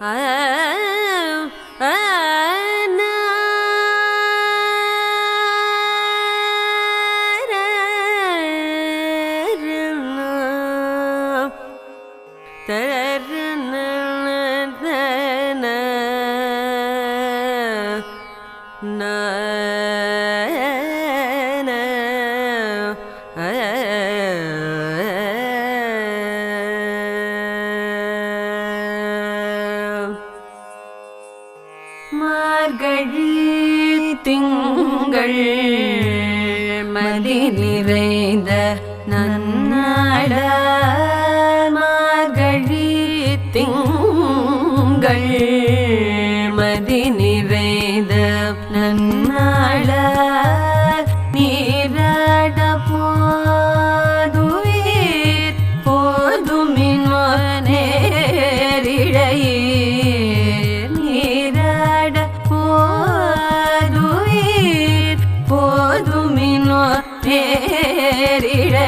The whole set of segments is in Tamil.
哎。மார்கழி திங்கள் மதி நிறைந்த நன் பேரிழையே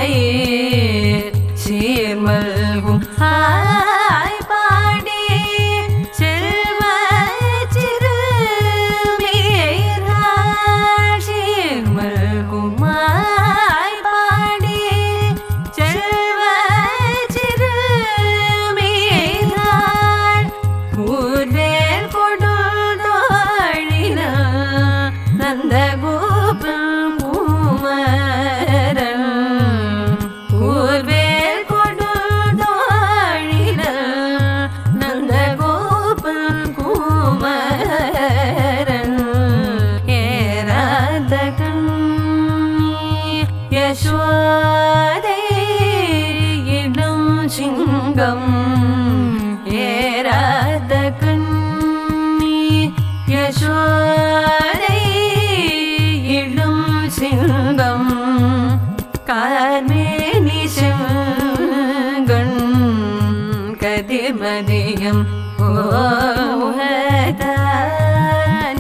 சீர்மல்கும் கதிர்மதியம் ஓஹதான்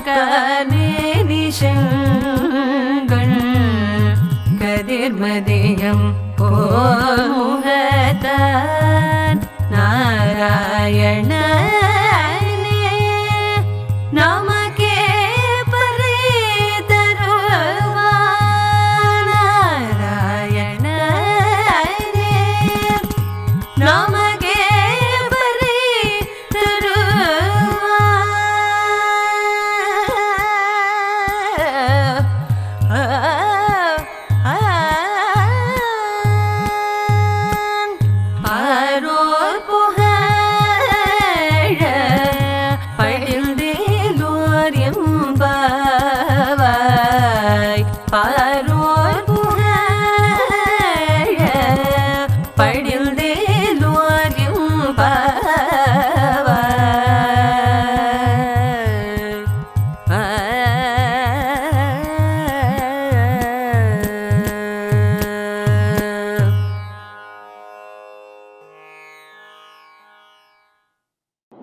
கார்மேனி செங்கண் கதிர்மதியம் ஓமுகத்தான்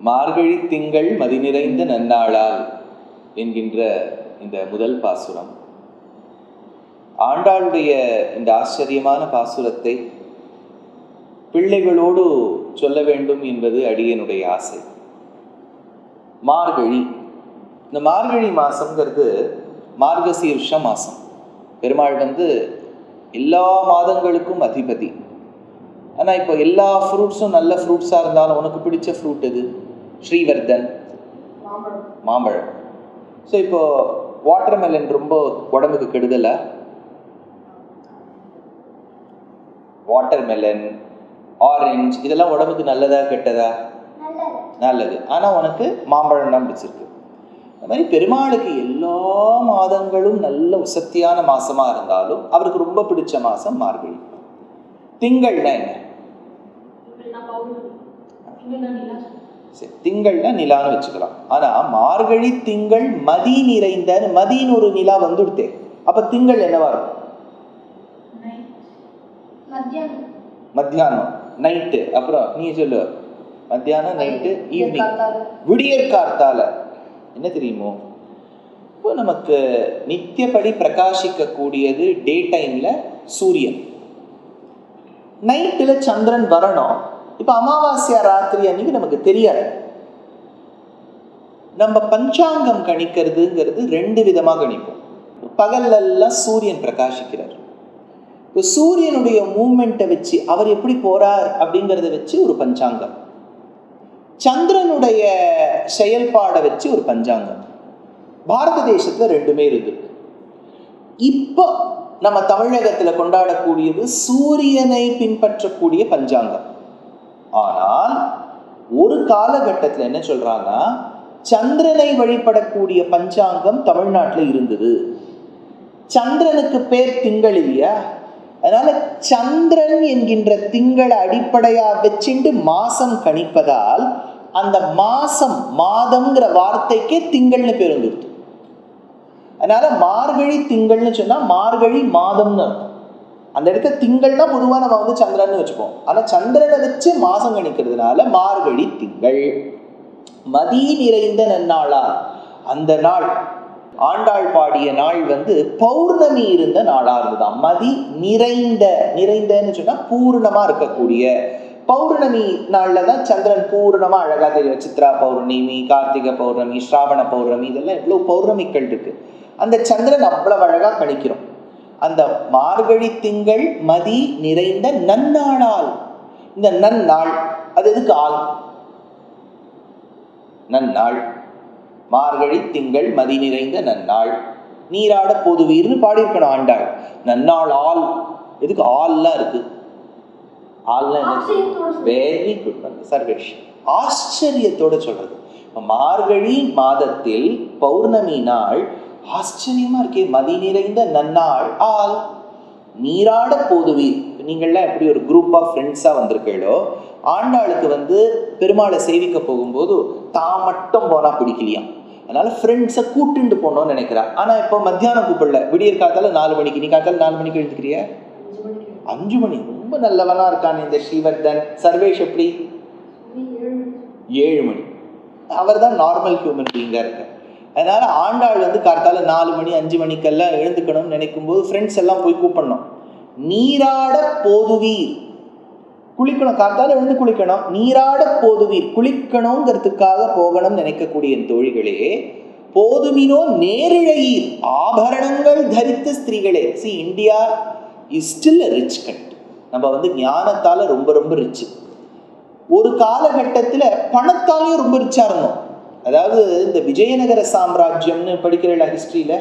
மார்கழி திங்கள் மதி நிறைந்த நன்னாளால் என்கின்ற இந்த முதல் பாசுரம். ஆண்டாளுடைய இந்த ஆச்சரியமான பாசுரத்தை பிள்ளைகளோடு சொல்ல வேண்டும் என்பது அடியனுடைய ஆசை. மார்கழி. இந்த மார்கழி மாதங்கிறது மார்கசீர்ஷ மாசம். பெருமாள் வந்து எல்லா மாதங்களுக்கும் அதிபதி. ஆனால் இப்போ எல்லா ஃப்ரூட்ஸும் நல்ல ஃப்ரூட்ஸாக இருந்தாலும் உனக்கு பிடிச்ச ஃப்ரூட் எது? ஸ்ரீவர்தன். மாம்பழம். ஸோ இப்போ வாட்டர்மெலன் ரொம்ப உடம்புக்கு கெடுதலா? வாட்டர்மெலன் ஆரஞ்சு இதெல்லாம் உடம்புக்கு நல்லதா கெட்டதா? நல்லது. ஆனால் உனக்கு மாம்பழம் தான் பிடிச்சிருக்கு. அது மாதிரி பெருமாளுக்கு எல்லா மாதங்களும் நல்ல உசத்தியான மாசமா இருந்தாலும் அவருக்கு ரொம்ப பிடிச்ச மாசம் மார்கழி. திங்கள்னா என்ன? சரி திங்கள்ல நிலான்னு வச்சுக்கலாம். ஆனா மார்கழி திங்கள் மதி நிறைந்த மதின்னு ஒரு நிலா வந்துடுத்தே அப்ப திங்கள் என்னவா இருக்கும்? மத்தியானம். நைட்டு. அப்புறம் நீ சொல்லு. மத்தியானம் நைட்டு ஈவினிங் காத்தால. விடியற் என்ன தெரியுமோ? இப்போ நமக்கு நித்தியப்படி பிரகாசிக்க கூடியது டே டைம்ல சூரியன். நைட்டில் சந்திரன் வரணும். இப்போ அமாவாசையா ராத்திரி அன்னைக்கு நமக்கு தெரியாது. நம்ம பஞ்சாங்கம் கணிக்கிறதுங்கிறது ரெண்டு விதமாக கணிப்போம். பகல்லெல்லாம் சூரியன் பிரகாசிக்கிறார். இப்போ சூரியனுடைய மூமெண்ட்டை வச்சு அவர் எப்படி போறார் அப்படிங்கிறத வச்சு ஒரு பஞ்சாங்கம். சந்திரனுடைய செயல்பாடை வச்சு ஒரு பஞ்சாங்கம். பாரத தேசத்துல ரெண்டுமே இருக்கு. இப்போ நம்ம தமிழகத்தில் கொண்டாடக்கூடியது சூரியனை பின்பற்றக்கூடிய பஞ்சாங்கம். ஆனால் ஒரு காலகட்டத்தில் என்ன சொல்றாங்கன்னா சந்திரனை வழிபடக்கூடிய பஞ்சாங்கம் தமிழ்நாட்டில் இருந்தது. சந்திரனுக்கு பேர் திங்கள் இல்லையா? அதனால சந்திரன் என்கின்ற திங்களை அடிப்படையா வச்சுட்டு மாசம் கணிப்பதால் அந்த மாசம் மாதம்ங்கிற வார்த்தைக்கே திங்கள்னு பேர் வந்துடுது அதனால மார்கழி திங்கள்னு சொன்னா மார்கழி மாதம்னு அர்த்தம். அந்த இடத்துல திங்கள்னா பொதுவாக நம்ம வந்து சந்திரன்னு வச்சுப்போம். ஆனால் சந்திரனை வச்சு மாசம் கணிக்கிறதுனால மார்கழி திங்கள். மதி நிறைந்த நன்னாளா அந்த நாள் ஆண்டாள் பாடிய நாள் வந்து பௌர்ணமி இருந்த நாளா இருந்ததுதான் மதி நிறைந்த நிறைந்தன்னு சொன்னா பூர்ணமா இருக்கக்கூடிய. பௌர்ணமி நாள்ல தான் சந்திரன் பூர்ணமா அழகா தெரியும். சித்ரா பௌர்ணமி கார்த்திகை பௌர்ணமி ஸ்ராவண பௌர்ணமி இதெல்லாம் எவ்வளவு பௌர்ணமிகள் இருக்கு. அந்த சந்திரன் அவ்வளவு அழகா கணிக்கிறோம். அந்த மார்கழி திங்கள் மதி நிறைந்த நன்னாளால். இந்த நன்னாள் அது எதுக்கு ஆள்? நன்னாள். மார்கழி திங்கள் மதி நிறைந்த நன்னாள். நீராட பொதுவீர்னு பாடியிருக்கணும் ஆண்டாள். நன்னாள் ஆள். எதுக்கு ஆள்லாம் இருக்கு? வெரி குட் சர்வேஷ் ஆச்சரியத்தோட சொல்றது. மார்கழி மாதத்தில் பௌர்ணமி நாள் ஆச்சரியமா இருக்கே மதி நிறைந்த நன்னாள் ஆள். நீராட போதுவீர் நீங்கள்லாம் எப்படி ஒரு குரூப் ஆஃப் ஃப்ரெண்ட்ஸாக வந்திருக்கீங்களோ ஆண்டாளுக்கு வந்து பெருமாளை சேவிக்க போகும்போது தான் மட்டும் போனால் பிடிக்கலையாம் அதனால ஃப்ரெண்ட்ஸை கூட்டுண்டு போகணும்னு நினைக்கிறா ஆனால் இப்போ மத்தியானம் கூப்பிடல. விடியற் காத்தால நாலு மணிக்கு. நீ காத்தால நாலு மணிக்கு எழுந்துக்கிறியா அஞ்சு மணி. ரொம்ப நல்லவனா இருக்கான் இந்த ஸ்ரீவர்தன். சர்வேஷ் எப்படி? ஏழு மணி. அவர் தான் நார்மல் ஹியூமன் பீயிங்காக இருக்க அதனால ஆண்டாள் வந்து கார்த்தால நாலு மணி அஞ்சு மணிக்கெல்லாம் எழுந்துக்கணும்னு நினைக்கும் போது ஃப்ரெண்ட்ஸ் எல்லாம் போய் கூப்பிடணும். நீராட போதுவீர். குளிக்கணும். கார்த்தால எழுந்து குளிக்கணும். நீராட போதுவீர். குளிக்கணுங்கிறதுக்காக போகணும்னு நினைக்கக்கூடிய தோழிகளே போதுமினோ நேரிழையீர். ஆபரணங்கள் தரித்த ஸ்திரீகளே. See India is still rich கண்ட் நம்ம வந்து ஞானத்தால ரொம்ப ரொம்ப ரிச் ஒரு காலகட்டத்தில் பணத்தாலையும் ரொம்ப ரிச்சாக இருந்தோம். அதாவது இந்த விஜயநகர சாம்ராஜ்யம்னு படிக்கிற ஹிஸ்ட்ரியில்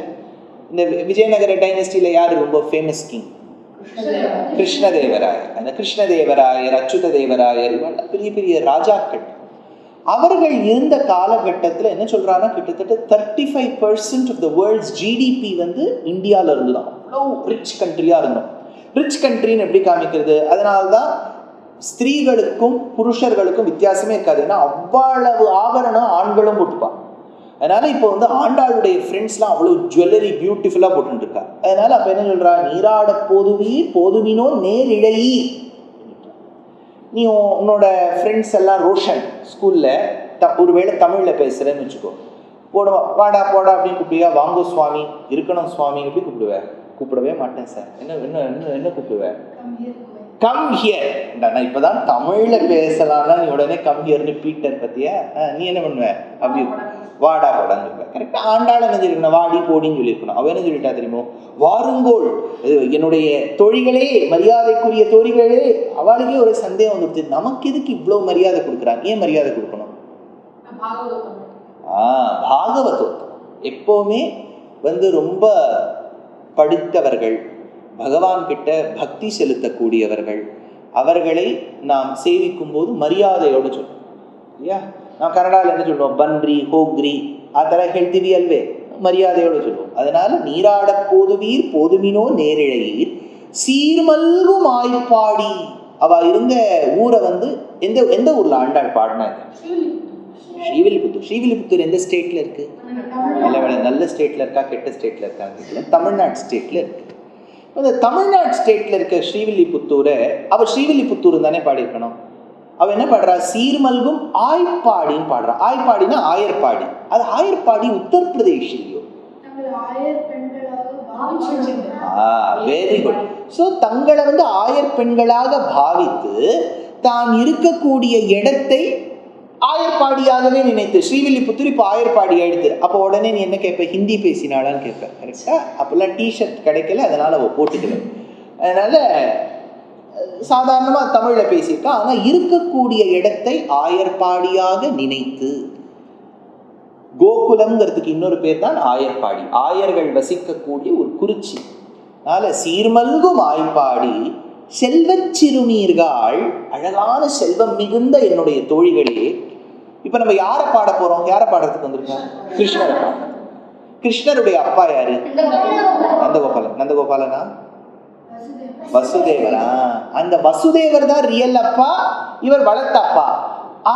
இந்த விஜயநகர டைனஸ்டியில் யார் ரொம்ப ஃபேமஸ் கிங் கிருஷ்ணதேவராயர். அந்த கிருஷ்ணதேவராயர் அச்சுத தேவராயர் பெரிய பெரிய ராஜாக்கள். அவர்கள் இருந்த காலகட்டத்தில் என்ன சொல்றாங்கன்னா கிட்டத்தட்ட thirty five percent of the world's GDP வந்து இந்தியாவில் இருந்து தான் அவ்வளோ ரிச் கண்ட்ரியாக இருந்தோம். ரிச் கண்ட்ரின்னு எப்படி காமிக்கிறது? அதனால தான் ஸ்திரீகளுக்கும் புருஷர்களுக்கும் வித்தியாசமே இருக்காது. ஏன்னா அவ்வளவு ஆபரணம் ஆண்களும் போட்டுப்பான் அதனால இப்போ வந்து ஆண்டாளுடைய ஃப்ரெண்ட்ஸ்லாம் அவ்வளோ ஜுவல்லரி பியூட்டிஃபுல்லாக போட்டுருக்கா அதனால அப்போ என்ன சொல்றா? நீராட போதுவி போதுவினோ நேர் நீ உன்னோட ஃப்ரெண்ட்ஸ் எல்லாம் ரோஷன் ஸ்கூலில் த ஒருவேளை தமிழில் பேசுகிறேன்னு வச்சுக்கோ. போடுவா வாடா போடா அப்படின்னு கூப்பிடுவியா? வாங்கோ சுவாமி இருக்கணும் சுவாமி எப்படி கூப்பிடுவேன் கூப்பிடவே மாட்டேன் சார். என்ன என்ன என்ன என்ன கூப்பிடுவேன் கம் ஹியர் நான் இப்பதான் தமிழ்ல பேசலாம்னா நீ உடனே கம் ஹியர்னு பீட்டர் அஹ், நீ என்ன பண்ணுவ? அப்படி வாடா போடான்னு சொல்லுவேன் கரெக்டா ஆண்டாள் என்ன சொல்லிருக்கணும் வாடி போடின்னு சொல்லியிருக்கணும். அவ என்ன சொல்லிட்டா தெரியுமோ? வாருங்கோள். என்னுடைய தோழிகளே மரியாதைக்குரிய தோழிகளே அவளுக்கே ஒரு சந்தேகம் வந்துடுச்சு. நமக்கு எதுக்கு இவ்வளவு மரியாதை கொடுக்குறாங்க? ஏன் மரியாதை கொடுக்கணும்? ஆ பாகவதம். எப்போவுமே வந்து ரொம்ப படித்தவர்கள் பகவான்கிட்ட பக்தி செலுத்தக்கூடியவர்கள். அவர்களை நாம் சேவிக்கும் போது மரியாதையோடு சொல்லுவோம் இல்லையா? நாம் கனடாவில் என்ன சொல்லுவோம்? பன்றி ஹோக்ரி ஆ தர ஹெல்த்திவி அல்வே மரியாதையோடு சொல்லுவோம். அதனால் நீராட போதுவீர் போதுமினோ நேரிழையீர். சீர்மல்கும் ஆய்ப்பாடி அவ இருந்த ஊரை வந்து எந்த எந்த ஊரில் ஆண்டாள் பாடினாங்க ஸ்ரீவில்லிபுத்தூர். ஸ்ரீவில்லிபுத்தூர் எந்த ஸ்டேட்டில் இருக்குது நல்ல வேலை நல்ல ஸ்டேட்டில் இருக்கா கெட்ட ஸ்டேட்டில் இருக்காங்க தமிழ்நாடு ஸ்டேட்டில் இருக்குது அந்த தமிழ்நாடு ஸ்டேட்ல இருக்க ஸ்ரீவில்லிபுத்தூரை அவ ஸ்ரீவில்லிபுத்தூர் தானே பாடியிருக்கணும். அவ என்ன பாடுறா? சீர்மல்கும் ஆய்ப்பாடின்னு பாடுறா. ஆய்ப்பாடினா ஆயர்பாடி அது ஆயர்பாடி உத்தரப்பிரதேஷ் இல்லையோ வெரி குட் ஸோ தங்களை வந்து ஆயர் பெண்களாக பாவித்து தான் இருக்கக்கூடிய இடத்தை ஆயர்பாடியாகவே நினைத்து ஸ்ரீவில்லிபுத்தூர் இப்போ ஆயர்பாடி ஆயிடுது. அப்போ உடனே நீ என்ன கேட்ப? ஹிந்தி பேசினாளான்னு கேட்பேன் கரெக்டா அப்போல்லாம் டிஷர்ட் கிடைக்கல அதனால அவள் போட்டுக்கல. அதனால சாதாரணமாக தமிழில் பேசியிருக்கா ஆனால் இருக்கக்கூடிய இடத்தை ஆயர்பாடியாக நினைத்து கோகுலம்ங்கிறதுக்கு இன்னொரு பேர் தான் ஆயர்பாடி. ஆயர்கள் வசிக்கக்கூடிய ஒரு குறிச்சி. அதனால சீர்மல்கும் ஆய்ப்பாடி செல்வச் சிறுமீர்கள் அழகான செல்வம் மிகுந்த என்னுடைய தோழிகளே இப்போ நம்ம யாரை பாட போறோம்? யாரை பாடுறதுக்கு வந்திருக்கோம்? கிருஷ்ணரை கிருஷ்ணருடைய அப்பா யாரு? நந்தகோபாலன். நந்தகோபாலனா? வசுதேவரா அந்த வசுதேவர் தான் ரியல் அப்பா இவர் வளர்த்த அப்பா.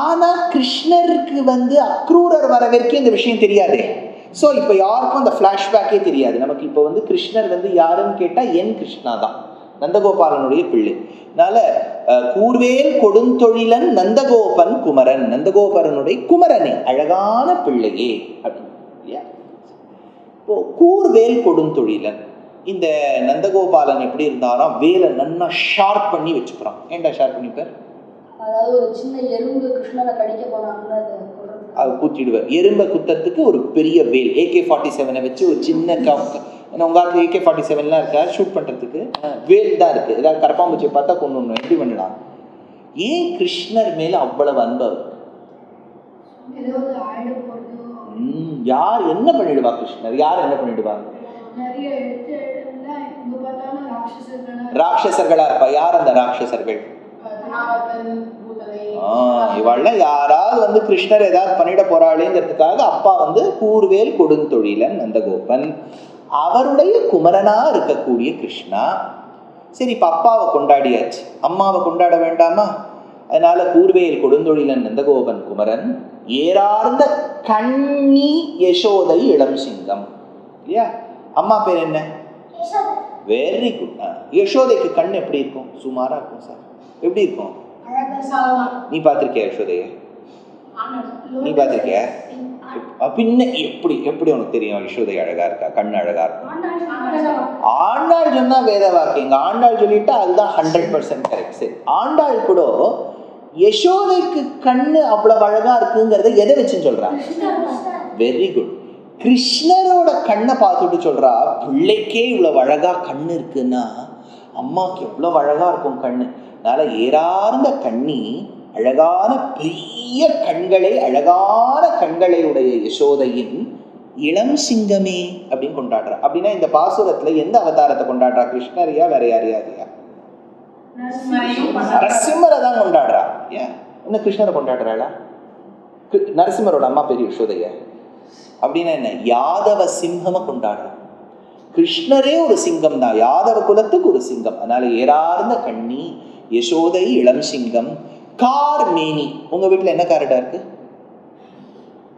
ஆனா கிருஷ்ணருக்கு வந்து அக்ரூரர் வர வரைக்கும் இந்த விஷயம் தெரியாதே. ஸோ இப்போ யாருக்கும் அந்த ஃப்ளாஷ்பேக்கே தெரியாது. நமக்கு இப்போ வந்து கிருஷ்ணர் வந்து யாருன்னு கேட்டால் என் கிருஷ்ணா தான். நந்தகோபாலனுடைய பிள்ளை. அதனால கூர்வேல் கொடுந்தொழிலன் நந்தகோபன் குமரன். நந்தகோபரனுடைய குமரனே அழகான பிள்ளையே அப்படின்னு இல்லையா இப்போ கூர்வேல் கொடுந்தொழிலன் இந்த நந்தகோபாலன் எப்படி இருந்தாராம்? வேலை நன்னா ஷார்ப் பண்ணி வச்சுக்கிறான். ஏன்டா ஷார்ப் பண்ணிப்பார்? அதாவது ஒரு சின்ன எறும்பு கிருஷ்ணனை கடிக்க போனாங்கன்னா அதை குத்திடுவார். எறும்பை குத்துறதுக்கு ஒரு பெரிய வேல் ஏகே ஃபார்ட்டி செவனை வச்சு ஒரு சின்ன கம் ஏன்னா உங்க ஆத்துல ஏகே ஃபார்ட்டி செவன்லாம் இருக்கா? ஷூட் பண்றதுக்கு. அஹ், வேல் தான் இருக்கு. ஏதாவது கரப்பாம்பூச்சியை பார்த்தா கொண்டு வரணும். எப்படி பண்ணலாம் ஏன் கிருஷ்ணர் மேல அவ்வளவு அன்பு அவருக்கு? ஏதோ ஒரு ஆயிட போறதோ ம், யார் என்ன பண்ணிடுவா கிருஷ்ணர்? யார் என்ன பண்ணிடுவாங்க ராட்சசர்களா இருப்பா. யார் அந்த ராட்சசர்கள்? இவாள்லாம் யாராவது வந்து கிருஷ்ணர் ஏதாவது பண்ணிட போறாளேங்கிறதுக்காக அப்பா வந்து கூர்வேல் கொடுந்தொழிலன் நந்தகோபன். அவருடைய குமரனா இருக்கக்கூடிய கிருஷ்ணா சரி இப்ப அப்பாவை கொண்டாடியாச்சு. அம்மாவை கொண்டாட வேண்டாமா? அதனால கூர்வேல் கொடுந்தொழிலன் நந்தகோபன் குமரன் ஏறார்ந்த கண்ணி யசோதை இளம் சிங்கம். இல்லையா? அம்மா பேர் என்ன? வெரி குட் யசோதைக்கு கண் எப்படி இருக்கும்? சுமாரா இருக்கும் சார். எப்படி இருக்கும்? நீ பார்த்திருக்கியா யசோதைய? நீ பார்த்திருக்கியா? பின்ன எப்படி எப்படி உனக்கு தெரியும் யசோதை அழகா இருக்கா கண் அழகா இருக்கா? ஆண்டாள் சொன்னா வேத வாக்கியங்க. ஆண்டாள் சொல்லிட்டா அதுதான் ஹண்ட்ரட் பர்சன்ட் கரெக்ட் சரி ஆண்டாள் கூட யசோதைக்கு கண்ணு அவ்வளவு அழகா இருக்குங்கிறத எதை வச்சுன்னு சொல்றாங்க வெரி குட் கிருஷ்ணரோட கண்ணை பார்த்துட்டு சொல்றா பிள்ளைக்கே இவ்வளவு அழகா கண்ணு இருக்குன்னா அம்மாவுக்கு எவ்வளவு அழகா இருக்கும் கண்ணு. அதனால ஏறார்ந்த கண்ணி அழகான பெரிய கண்களை அழகான கண்களை உடைய யசோதையின் இளம் சிங்கமே அப்படின்னு கொண்டாடுறா. அப்படின்னா இந்த பாசுரத்துல எந்த அவதாரத்தை கொண்டாடுறா? கிருஷ்ணரியா வேற யாரையாரியா நரசிம்மரை தான் கொண்டாடுறா. ஏன்? என்ன கிருஷ்ணரை கொண்டாடுறாளா? நரசிம்மரோட அம்மா பெரிய யசோதைய. அப்படின்னா என்ன? யாதவ சிம்மமா கொண்டாடுறா. கிருஷ்ணரே ஒரு சிங்கம் தான். யாதவ குலத்துக்கு ஒரு சிங்கம். அதனால ஏறார்ந்த கண்ணி யசோதை இளம் சிங்கம் கார் மேனி உங்க வீட்டுல என்ன காரடா இருக்கு?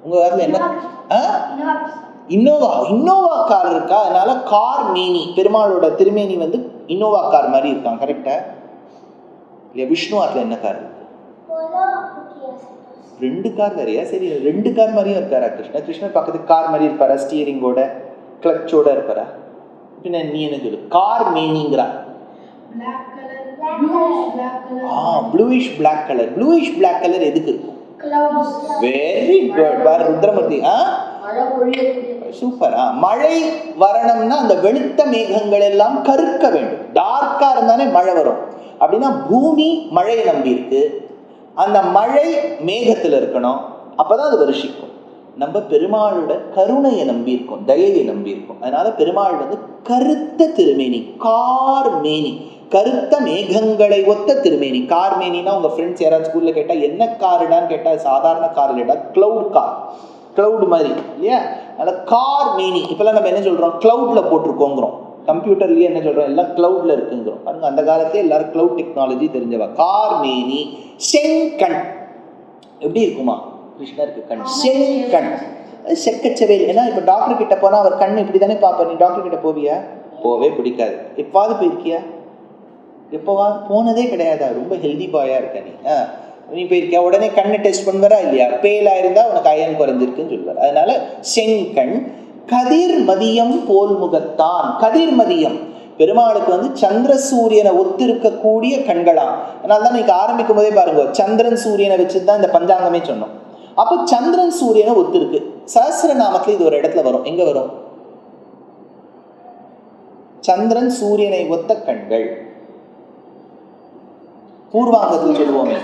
உங்க வீட்டுல என்ன? இன்னோவா இன்னோவா கார் இருக்கா? அதனால கார் மேனி பெருமாளோட திருமேனி வந்து இன்னோவா கார் மாதிரி இருக்கான். கரெக்டா இல்லையா? விஷ்ணு ஆத்துல என்ன கார் இருக்கு? ரெண்டு கார் வேறையா? சரி ரெண்டு கார் மாதிரியும் இருக்காரா கிருஷ்ணர் கிருஷ்ணர் பக்கத்துக்கு கார் மாதிரி இருப்பாரா? ஸ்டியரிங்கோட கிளச்சோட இருப்பாரா? பின்ன நீ என்ன சொல்லு? கார் மேனிங்கிறா ஆ bluish black colour bluish black colour எதுக்கு? இருக்கும் வெரி குட் வேற ருத்ரமூர்த்தி. ஆ? சூப்பரா மழை வரணும்னா அந்த வெளுத்த மேகங்கள் எல்லாம் கருக்க வேண்டும். டார்க்கா இருந்தாலே மழை வரும். அப்படின்னா பூமி மழையை நம்பி இருக்கு. அந்த மழை மேகத்துல இருக்கணும். அப்பதான் அது வருஷிக்கும். நம்ம பெருமாளோட கருணையை நம்பி இருக்கோம். தயையை நம்பி இருக்கோம். அதனால பெருமாள் வந்து கருத்த திருமேனி கார் மேனி கருத்த மேகங்களை ஒத்த திருமேனி. கார் மேனினா உங்க ஃப்ரெண்ட்ஸ் யாராவது ஸ்கூல்ல கேட்டா என்ன காருடான்னு கேட்டா சாதாரண கார் இல்லடா கிளவுட் கார் கிளவுட் மாதிரி இல்லையா? அதனால கார் மீனி. இப்பெல்லாம் நம்ம என்ன சொல்றோம்? கிளவுட்ல போட்டிருக்கோங்கிறோம். கம்ப்யூட்டர்லயே என்ன சொல்றோம்? எல்லாம் கிளவுட்ல இருக்குங்கிறோம். பாருங்க அந்த காலத்துல எல்லாரும் கிளவுட் டெக்னாலஜி தெரிஞ்சவா. கார் மேனி செங்கண். எப்படி இருக்குமா? கிருஷ்ணருக்கு கண். செங்கண். செக்கச்சவேல் ஏன்னா இப்போ டாக்டர் கிட்ட போனா அவர் கண் இப்படி தானே பார்ப்பார். நீ டாக்டர் கிட்ட போவியா? போவே பிடிக்காது. எப்பாவது போயிருக்கியா? எப்போவாது போனதே கிடையாதா. ரொம்ப ஹெல்தி பாயா இருக்க நீ. நீ போயிருக்கியா? உடனே கண்ணை டெஸ்ட் பண்ணுவாரா? இல்லையா? பேலாக இருந்தால் உனக்கு அயன் குறைஞ்சிருக்குன்னு சொல்லுவார். அதனால செங்கண் கதிர் மதியம் போல் முகத்தான். கதிர் மதியம். பெருமாளுக்கு வந்து சந்திர சூரியனை ஒத்திருக்கக்கூடிய கண்களாம். அதனால தான் இன்னைக்கு ஆரம்பிக்கும் போதே பாருங்க சந்திரன் சூரியனை வச்சு தான் இந்த பஞ்சாங்கமே சொன்னோம். அப்போ சந்திரன் சூரியனை ஒத்திருக்கு. சஹஸ்ரநாமத்துல இது ஒரு இடத்துல வரும். எங்கே வரும்? சந்திரன் சூரியனை ஒத்த கண்கள். பூர்வாங்கத்தில் சொல்லுவோமே.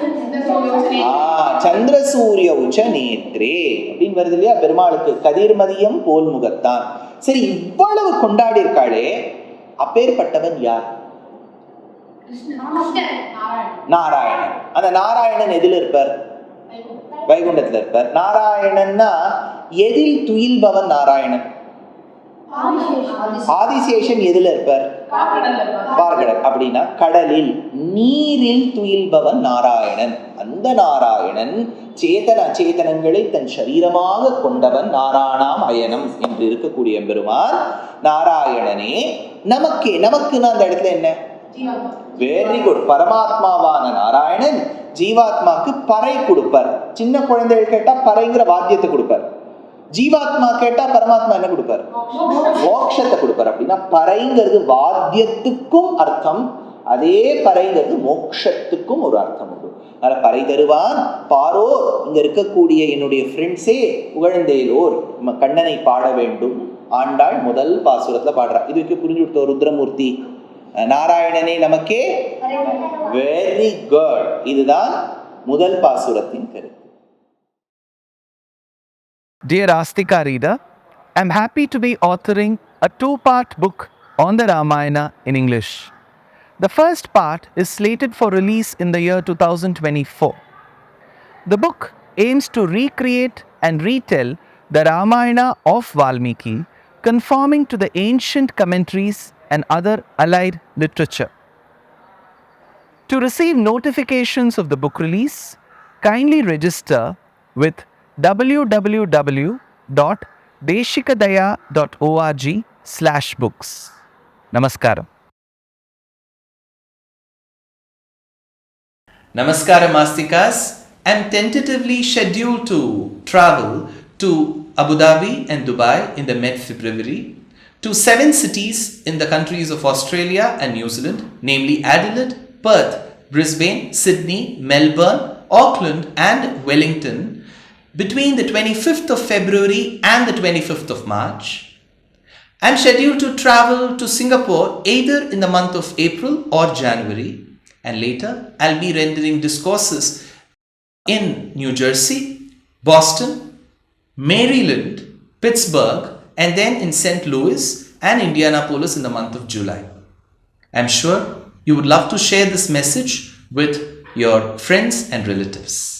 சந்திர சூரிய உச்ச நேற்றே அப்படின்னு வருது இல்லையா? பெருமாளுக்கு கதிர்மதியம் போல் முகத்தான். சரி இவ்வளவு கொண்டாடி இருக்காளே அப்பேற்பட்டவன் யார்? நாராயணன். அந்த நாராயணன் எதில் இருப்பார்? வைகுண்டத்தில் இருப்பார். நாராயணன்னா எதில் துயில்பவன் நாராயணன்? ஆதிசேஷன் எதில் இருப்பார்? பார்க்கடல் அப்படின்னா கடலில் நீரில் துயில்பவன் நாராயணன். அந்த நாராயணன் சேதன அச்சேதனங்களை தன் சரீரமாக கொண்டவன் நாராணாம் அயனம் என்று இருக்கக்கூடிய பெருமான் நாராயணனே நமக்கே நமக்குன்னு அந்த இடத்துல என்ன? வெரி குட் பரமாத்மாவான நாராயணன் ஜீவாத்மாக்கு பறை கொடுப்பார். சின்ன குழந்தைகள் கேட்டா பறைங்கிற வாத்தியத்தை கொடுப்பார். ஜீவாத்மா கேட்டா பரமாத்மா என்ன கொடுப்பார்? மோட்சத்தை கொடுப்பார். அப்படின்னா பறைங்கிறது வாத்தியத்துக்கும் அர்த்தம். அதே பறைங்கிறது மோட்சத்துக்கும் ஒரு அர்த்தம் உண்டு. அதனால பறை தருவான் பாரோர் இங்க இருக்கக்கூடிய என்னுடைய ஃப்ரெண்ட்ஸே புகழ்ந்தேலோர். நம்ம கண்ணனை பாட வேண்டும். ஆண்டாள் முதல் பாசுரத்துல பாடுறா. இதுக்கு புரிஞ்சு கொடுத்த ருத்ரமூர்த்தி. நாராயணனே நமக்கே வெரி குட் இதுதான் முதல் பாசுரத்தின் கருத்து. Dear Astika reader, I'm happy to be authoring a two part book on the Ramayana in English. The first part is slated for release in the year 2024. The book aims to recreate and retell the Ramayana of Valmiki, conforming to the ancient commentaries and other allied literature. To receive notifications of the book release, kindly register with www.deshikadaya.org slash books. Namaskaram. Namaskaram Astikas. I'm tentatively scheduled to travel to Abu Dhabi and Dubai in the mid February, to seven cities in the countries of Australia and New Zealand, namely Adelaide, Perth, Brisbane, Sydney, Melbourne, Auckland, and Wellington between the 25th of February and the 25th of March. I'm scheduled to travel to Singapore either in the month of April or January, and later I'll be rendering discourses in New Jersey, Boston, Maryland, Pittsburgh, and then in St. Louis and Indianapolis in the month of July. I'm sure you would love to share this message with your friends and relatives.